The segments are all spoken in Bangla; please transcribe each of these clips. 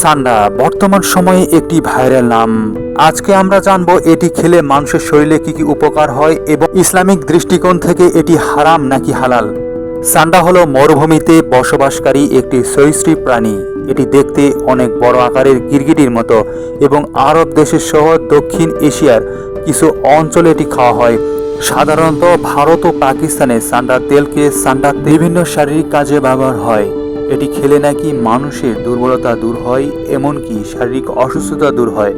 সান্ডা, বর্তমান সময়ে একটি ভাইরাল নাম। আজকে আমরা জানব এটি খেলে মানুষের শরীরে কি কি উপকার হয় এবং ইসলামিক দৃষ্টিকোণ থেকে এটি হারাম নাকি হালাল। সান্ডা হলো মরুভূমিতে বসবাসকারী একটি সরীসৃপ প্রাণী। এটি দেখতে অনেক বড় আকারের গিরগিটির মতো এবং আরব দেশের সহ দক্ষিণ এশিয়ার কিছু অঞ্চলে এটি খাওয়া হয়। সাধারণত ভারত ও পাকিস্তানে সান্ডার তেলকে সান্ডার বিভিন্ন শারীরিক কাজে ব্যবহার হয়। এটি খেলে নাকি মানুষের দুর্বলতা দূর হয়, এমনকি শারীরিক অসুস্থতা দূর হয়।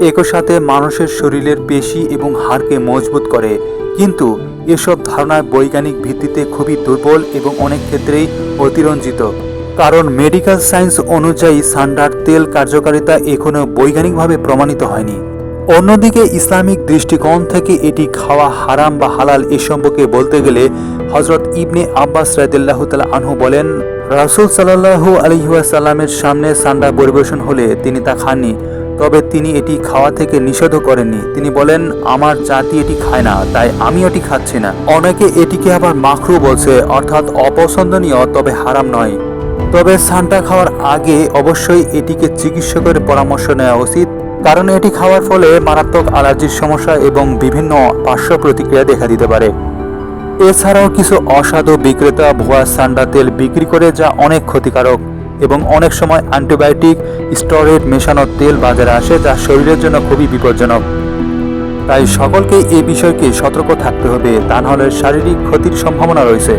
একই সাথে মানুষের শরীরের পেশি এবং হাড়কে মজবুত করে। কিন্তু এসব ধারণা বৈজ্ঞানিক ভিত্তিতে খুবই দুর্বল এবং অনেক ক্ষেত্রেই অতিরঞ্জিত। কারণ মেডিকেল সায়েন্স অনুযায়ী সান্ডার তেল কার্যকারিতা এখনও বৈজ্ঞানিকভাবে প্রমাণিত হয়নি। অন্যদিকে ইসলামিক দৃষ্টিকোণ থেকে এটি খাওয়া হারাম বা হালাল এ সম্পর্কে বলতে গেলে হজরত ইবনে আব্বাস রাদিল্লাহ তালা আনহু বলেন, রাসুল সাল্লাহু আলহিহাসাল্লামের সামনে সান্ডা পরিবেশন হলে তিনি তা খাননি, তবে তিনি এটি খাওয়া থেকে নিষেধও করেননি। তিনি বলেন, আমার জাতি এটি খায় না, তাই আমি এটি খাচ্ছি না। অনেকে এটিকে আবার মাখরু বলছে, অর্থাৎ অপছন্দনীয়, তবে হারাম নয়। তবে সান্টা খাওয়ার আগে অবশ্যই এটিকে চিকিৎসকের পরামর্শ নেওয়া উচিত। কারণ এটি খাওয়ার ফলে মারাত্মক অ্যালার্জির সমস্যা এবং বিভিন্ন পার্শ্ব প্রতিক্রিয়া দেখা দিতে পারে। এছাড়াও কিছু অসাধু বিক্রেতা ভুয়া সান্ডা তেল বিক্রি করে যা অনেক ক্ষতিকারক এবং অনেক সময় অ্যান্টিবায়োটিক স্টেরয়েড মেশানো তেল বাজারে আসে যা শরীরের জন্য খুবই বিপজ্জনক। তাই সকলকে এই বিষয়কে সতর্ক থাকতে হবে, তা নাহলে শারীরিক ক্ষতির সম্ভাবনা রয়েছে।